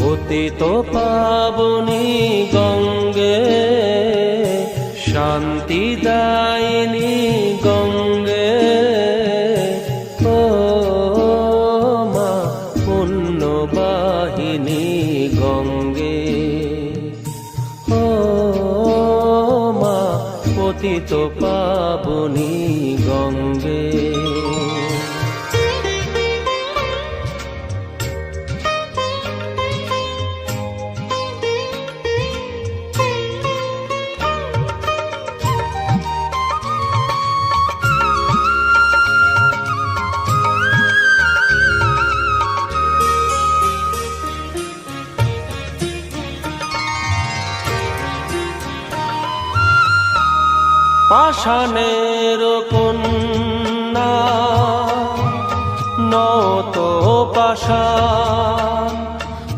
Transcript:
পতিত পাবনি গঙ্গে শান্তি দায়িনী গঙ্গে। ও মা পুণ্যবাহিনী গঙ্গে। ও মা পতিত পাবনি পাষাণের কন্যা নত পাশা